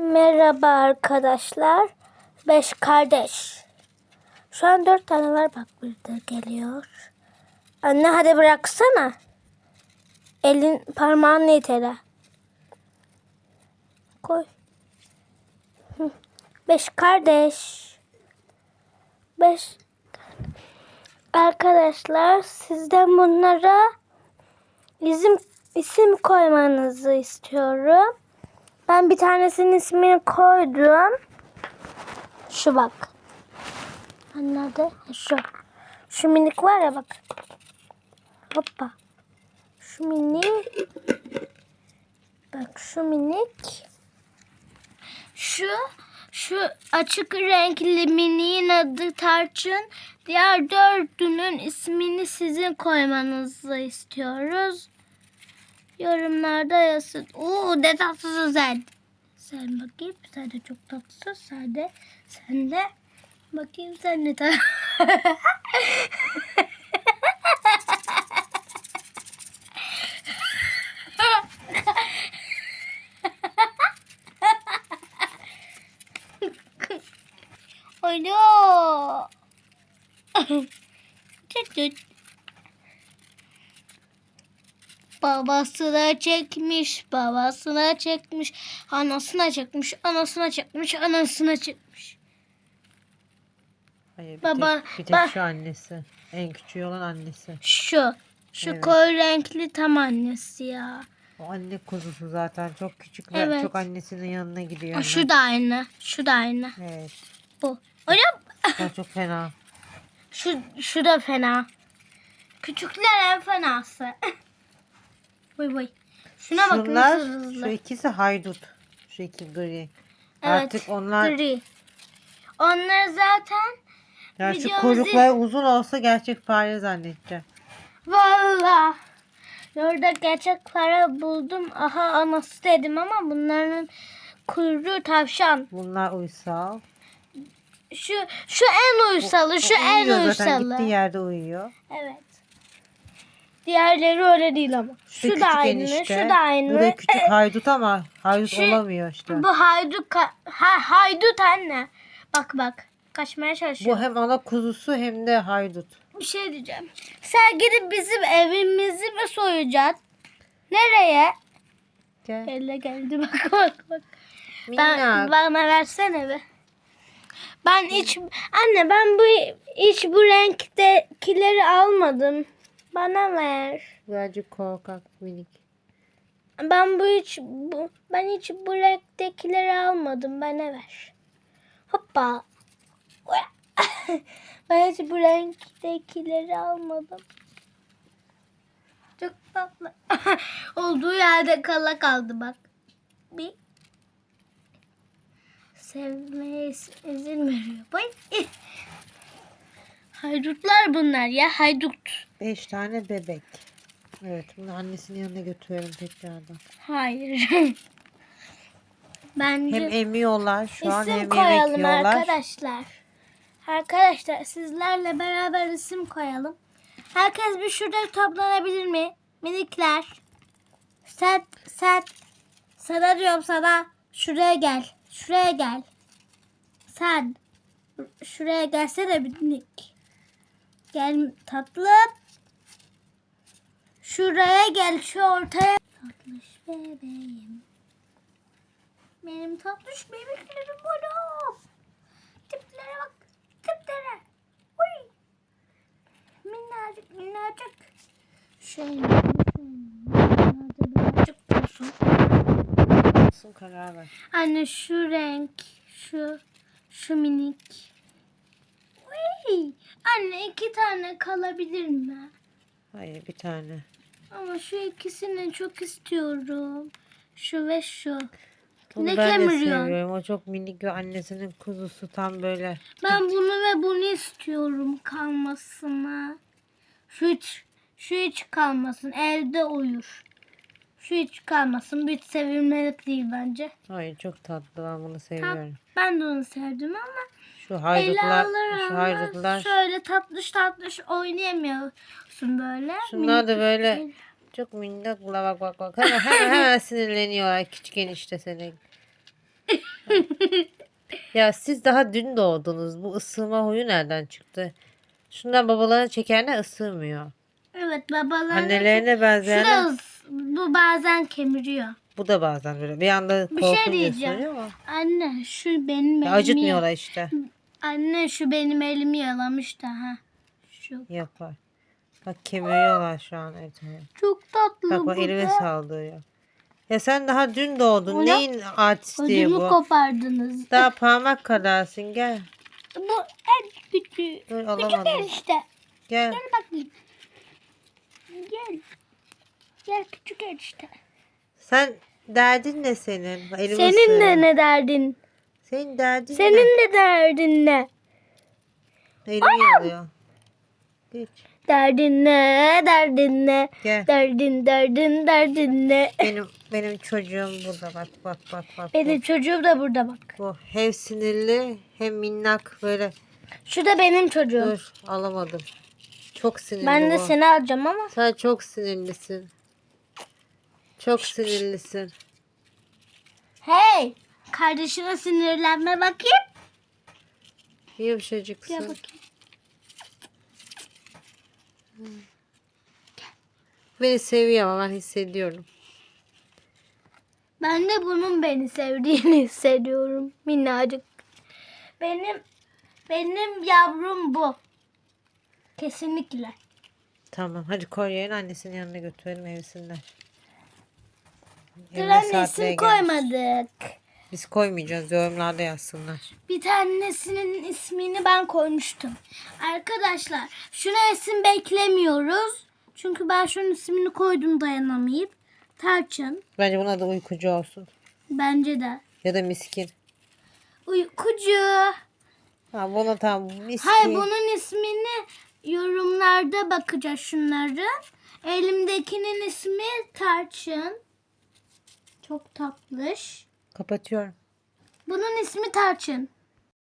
Merhaba arkadaşlar. Beş kardeş. Şu an dört tane var bak burada geliyor. Anne hadi bıraksana. Elin parmağını itele. Koy. Beş kardeş. Beş. Arkadaşlar sizden bunlara isim isim koymanızı istiyorum. Ben bir tanesinin ismini koydum. Şu bak. Hani Nerede? Şu. Şu minik var ya bak. Hoppa. Şu minik. Bak şu minik. Şu şu açık renkli miniğin adı Tarçın. Diğer dördünün ismini sizin koymanızı istiyoruz. Yorumlarda yazın. Oo ne tatlısın sen. Sen bakayım. Sen de çok tatlısın. Sen de. Sen de. Bakayım sen ne tatlı. Alo. Tüt tüt. Babasına çekmiş, babasına çekmiş, anasına çekmiş, anasına çekmiş, anasına çekmiş. Hayır, bir Baba, tek, bir tek bak. şu annesi. En küçüğü olan annesi. Şu, şu Evet. koyu renkli tam annesi ya. O anne kuzusu zaten çok küçükler. Evet. Çok annesinin yanına gidiyor. Aa, şu da aynı, şu da aynı. Evet. Bu. Hocam, O çok fena. şu, şu da fena. Küçükler en fenası. Vay vay. Şuna bakın Şunlar, nasıl hızlı. şu ikisi haydut. Şu iki gri. Evet, Artık onlar, Gri. Onlar zaten ya şu kuyrukları uzun olsa gerçek fare zannedeceğim. Valla. Orada gerçek para buldum. Aha anası dedim ama bunların kuyruğu tavşan. Bunlar uysal. Şu şu en uysalı, şu O en uyuyor zaten uysalı. gittiği yerde uyuyor. Evet. Diğerleri öyle değil ama. Şu, küçük da aynı, enişte. şu da aynı. Bu da küçük haydut ama haydut Şu- olamıyor işte. Bu haydut ha, haydut anne. Bak bak. Kaçmaya çalışıyor. Bu hem ana kuzusu hem de haydut. Bir şey diyeceğim. Sen gidip bizim evimizi mi soyacaksın? Nereye? Gel. Elle geldi bak bak bak. Ben, Minnak. bana versene be. Ben hiç anne ben bu hiç bu renktekileri almadım. Bana ver. Birazcık korkak minik. Ben bu hiç bu, ben hiç bu renktekileri almadım. Bana ver. Hoppa. ben hiç bu renktekileri almadım. Çok tatlı. Olduğu yerde kala kaldı bak. Bir sevmeye iz- izin veriyor. Bay. Haydutlar bunlar ya haydut. Beş tane bebek. Evet bunu annesinin yanına götürelim tekrardan. Hayır. Bence Hem emiyorlar şu an isim hem yemek koyalım yiyorlar. arkadaşlar. Arkadaşlar sizlerle beraber isim koyalım. Herkes bir şurada toplanabilir mi? Minikler. Sen, sen, sana diyorum sana. Şuraya gel. Şuraya gel. Sen. Şuraya gelsene minik. Gel tatlım. Şuraya gel şu ortaya. Tatlış bebeğim. Benim tatlış bebeklerim bana. Tiplere bak. Tiplere. Uy. Minnacık minnacık. Şöyle. Birazcık olsun. Sun karar ver. Anne şu renk. Şu. Şu minik. Anne iki tane kalabilir mi? Hayır bir tane. Ama şu ikisini çok istiyorum. Şu ve şu. Bunu Ne ben de kemiriyorsun? seviyorum. O çok minik ve annesinin kuzusu tam böyle. Ben bunu ve bunu istiyorum kalmasını. Şu hiç, şu hiç kalmasın. Evde uyur. Şu hiç kalmasın. Bir sevilmelik değil bence. Hayır çok tatlı ben bunu seviyorum. ben de onu sevdim ama Şu haydutlar, şu haydutlar. şöyle tatlış tatlış oynayamıyorsun böyle. Şunlar da böyle şey. çok minnaklar bak bak bak. Hemen, hemen, hemen sinirleniyorlar küçük enişte seni. Ya siz daha dün doğdunuz. Bu ısırma huyu nereden çıktı? Şundan babalarına çekerler ısırmıyor. Evet babalar. Annelerine benzeyen bu bazen kemiriyor. bu da bazen böyle bir anda Bir şey korkunca diyeceğim. ısırıyor ama. Anne şu benim elimi. Ya acıtmıyorlar işte. Anne şu benim elimi yalamış da ha. Şu. Yapar. Bak kemiriyorlar şu an. Evet. Çok tatlı Bak bak bu elime da. saldırıyor. Ya sen daha dün doğdun. Ne? Neyin artistliği Ödümü bu? kopardınız. Daha parmak kadarsın gel. Bu en küçüğü. Dur Küçük alamadım. el işte. Gel. Gel bakayım. Gel. Gel küçük el işte. Sen derdin ne senin? Elimi Senin de ne derdin? Senin derdin Senin ne? de derdin ne? Elimi yalıyor. Geç. Derdin ne? Derdin ne? Gel. Derdin derdin derdin ne? Benim benim çocuğum burada bak bak bak bak. Benim çocuğum da burada bak. Bu hem sinirli hem minnak böyle. Şu da benim çocuğum. Dur alamadım. Çok sinirli Ben de bu. seni alacağım ama. Sen çok sinirlisin. Çok sinirlisin. Hey! Kardeşine sinirlenme bakayım. Yumuşacıksın. bakayım. Beni seviyor ama ben hissediyorum. Ben de bunun beni sevdiğini hissediyorum. Minnacık. Benim benim yavrum bu. Kesinlikle. Tamam hadi yerine annesinin yanına götürelim evsinler. Dur anne isim koymadık. Biz koymayacağız yorumlarda yazsınlar. Bir tanesinin ismini ben koymuştum. Arkadaşlar şuna isim beklemiyoruz. Çünkü ben şunun ismini koydum dayanamayıp. Tarçın. Bence buna da uykucu olsun. Bence de. Ya da miskin. Uykucu. Ha buna tam miskin. Hayır bunun ismini yorumlarda bakacağız şunların. Elimdekinin ismi Tarçın. Çok tatlış. Kapatıyorum. Bunun ismi Tarçın.